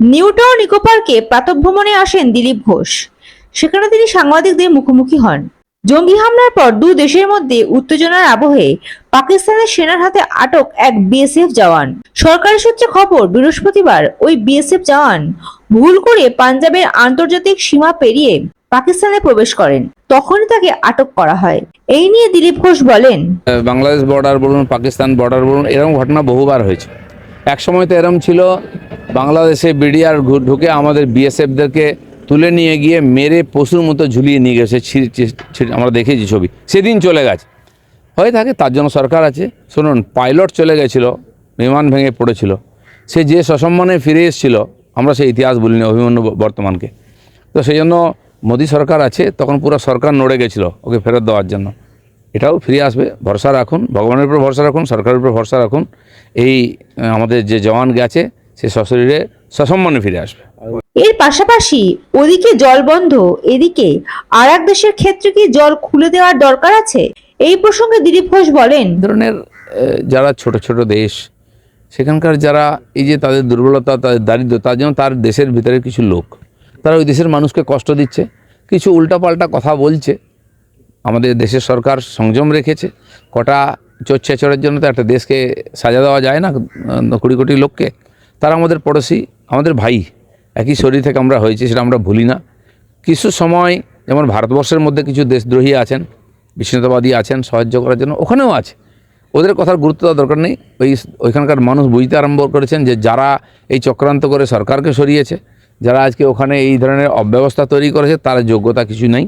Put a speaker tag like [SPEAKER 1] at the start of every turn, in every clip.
[SPEAKER 1] New Town eco পার্কে প্রাতভ্রমণে আসেন দিলীপ ঘোষ। সেখানে তিনি সাংবাদিকদের মুখোমুখি হন। জঙ্গি হামলার পর দু দেশের মধ্যে উত্তেজনার আবহে পাকিস্তানের সেনার হাতে আটক এক বিএসএফ জওয়ান। সরকারি সূত্রে খবর, বৃহস্পতিবার ওই বিএসএফ জওয়ান ভুল করে পাঞ্জাবের আন্তর্জাতিক সীমা পেরিয়ে পাকিস্তানে প্রবেশ করেন। তখনই তাকে আটক করা হয়। এই নিয়ে দিলীপ ঘোষ বলেন,
[SPEAKER 2] বাংলাদেশ বর্ডার বলুন, পাকিস্তান বর্ডার বলুন, এরকম ঘটনা বহুবার হয়েছে। এক সময় তো এরম ছিল, বাংলাদেশে বিডিআর ঢুকে আমাদের বিএসএফদেরকে তুলে নিয়ে গিয়ে মেরে পশুর মতো ঝুলিয়ে নিয়ে গেছে আমরা দেখেছি ছবি। সেদিন চলে গেছে। হয়ে থাকে, তার জন্য সরকার আছে। শুনুন, পাইলট চলে গেছিল, বিমান ভেঙে পড়েছিল। সে যে সসম্মানে ফিরে এসেছিল, আমরা সেই ইতিহাস বলিনি অভিমন্যু বর্তমানকে। তো সেই জন্য মোদী সরকার আছে, তখন পুরো সরকার নড়ে গেছিল, ওকে ফেরত দেওয়ার জন্য। এটাও ফিরে আসবে। ভরসা রাখুন ভগবানের উপর ভরসা রাখুন সরকারের উপর ভরসা রাখুন। এই আমাদের যে জওয়ান গেছে সে সশরীরে সসম্মানে ফিরে আসবে।
[SPEAKER 1] এর পাশাপাশি ওদিকে জল বন্ধ এদিকে আর এক দেশের ক্ষেত্রে কি জল খুলে দেওয়ার দরকার আছে? এই প্রসঙ্গে দিলীপ ঘোষ বলেন
[SPEAKER 2] ধরনের যারা ছোট ছোট দেশ সেখানকার যারা এই যে তাদের দুর্বলতা তাদের দারিদ্র তার জন্য তার দেশের ভিতরে কিছু লোক তারা ওই দেশের মানুষকে কষ্ট দিচ্ছে কিছু উল্টাপাল্টা কথা বলছে আমাদের দেশের সরকার সংযম রেখেছে। কটা চোর ছেচড়ের জন্য তো একটা দেশকে সাজা দেওয়া যায় না কুড়ি কোটি লোককে। তারা আমাদের পড়োশি, আমাদের ভাই। একই শরীর থেকে আমরা হয়েছি, সেটা আমরা ভুলি না। কিছু সময়, যেমন ভারতবর্ষের মধ্যে কিছু দেশদ্রোহী আছেন বিচ্ছিন্নতাবাদী আছেন, সাহায্য করার জন্য, ওখানেও আছে। ওদের কথার গুরুত্ব দেওয়ার দরকার নেই। ওই ওইখানকার মানুষ বুঝতে আরম্ভ করেছেন যে যারা এই চক্রান্ত করে সরকারকে সরিয়েছে, যারা আজকে ওখানে এই ধরনের অব্যবস্থা তৈরি করেছে, তার যোগ্যতা কিছু নেই।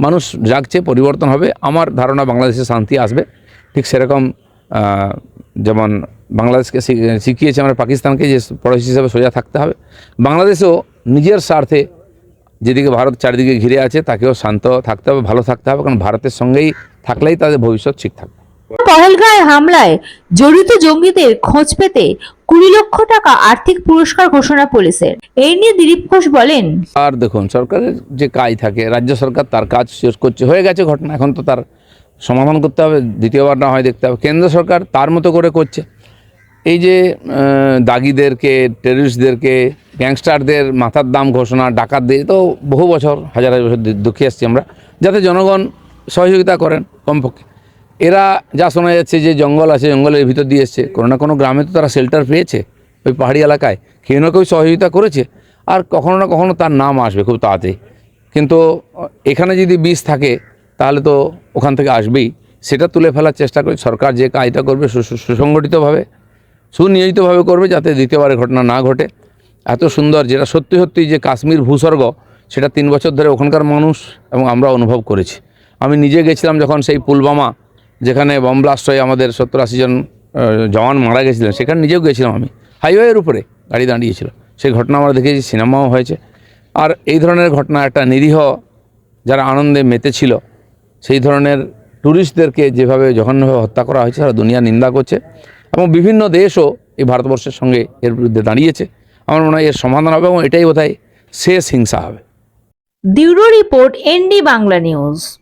[SPEAKER 2] মানুষ জাগছে, পরিবর্তন হবে। আমার ধারণা বাংলাদেশে শান্তি আসবে। ঠিক সেরকম যেমন বাংলাদেশকে শিখ- শিখিয়েছে আমরা পাকিস্তানকে যে পড়োশি হিসাবে সোজা থাকতে হবে। বাংলাদেশেও নিজের স্বার্থে যেদিকে ভারত চারিদিকে ঘিরে আছে, তাকেও শান্ত থাকতে হবে, ভালো থাকতে হবে। কারণ ভারতের সঙ্গেই থাকলেই তাদের ভবিষ্যৎ ঠিক থাকবে।
[SPEAKER 1] পহেলগাঁয় হামলায় জড়িত জঙ্গিদের খোঁজ পেতে কুড়ি লক্ষ টাকা আর্থিক পুরস্কার ঘোষণা পুলিশের। এই নিয়ে দিলীপ ঘোষ বলেন,
[SPEAKER 2] আর দেখুন, সরকারের যে কাজ থাকে, রাজ্য সরকার তার কাজ শেষ করছে, হয়ে গেছে ঘটনা, এখন তো তার সমাধান করতে হবে, দ্বিতীয়বার না হয় দেখতে হবে। কেন্দ্র সরকার তার মতো করে করছে। এই যে দাগিদেরকে টেরিস্টদেরকে গ্যাংস্টারদের মাথার দাম ঘোষণা ডাকাত দিয়ে তো বহু বছর, হাজার হাজার বছর দেখে আসছি আমরা। যাতে জনগণ সহযোগিতা করেন কমপক্ষে। এরা যা শোনা যাচ্ছে যে জঙ্গল আছে, জঙ্গলের ভিতর দিয়ে এসছে, কোনো না কোনো গ্রামে তো তারা শেল্টার পেয়েছে, ওই পাহাড়ি এলাকায়। কেউ না কেউ সহযোগিতা করেছে, আর কখনো না কখনো তার নাম আসবে খুব তাড়াতাড়ি। কিন্তু এখানে যদি বিষ থাকে, তাহলে তো ওখান থেকে আসবেই। সেটা তুলে ফেলার চেষ্টা করে, সরকার যে কাজটা করবে সুসংগঠিতভাবে, সুনিয়োজিতভাবে করবে যাতে দ্বিতীয়বারের ঘটনা না ঘটে। এত সুন্দর যেটা সত্যি সত্যি যে কাশ্মীর ভূস্বর্গ, সেটা তিন বছর ধরে ওখানকার মানুষ এবং আমরা অনুভব করেছি। আমি নিজে গেছিলাম যখন সেই পুলবামা যেখানে বম ব্লাস্ট হয়ে আমাদের সত্তর আশি জন জওয়ান মারা গেছিলেন, সেখানে নিজেও গেছিলাম আমি। হাইওয়ের উপরে গাড়ি দাঁড়িয়েছিল। সেই ঘটনা আমরা দেখেছি, সিনেমাও হয়েছে। আর এই ধরনের ঘটনা একটা নিরীহ, যারা আনন্দে মেতেছিল, সেই ধরনের ট্যুরিস্টদেরকে যেভাবে জঘন্যভাবে হত্যা করা হয়েছে তারা দুনিয়া নিন্দা করছে। এবং বিভিন্ন দেশও এই ভারতবর্ষের সঙ্গে এর বিরুদ্ধে দাঁড়িয়েছে। আমার মনে হয় এর সমাধান হবে এবং এটাই বোধহয় শেষ হিংসা হবে।
[SPEAKER 1] Bureau report ND Bangla news.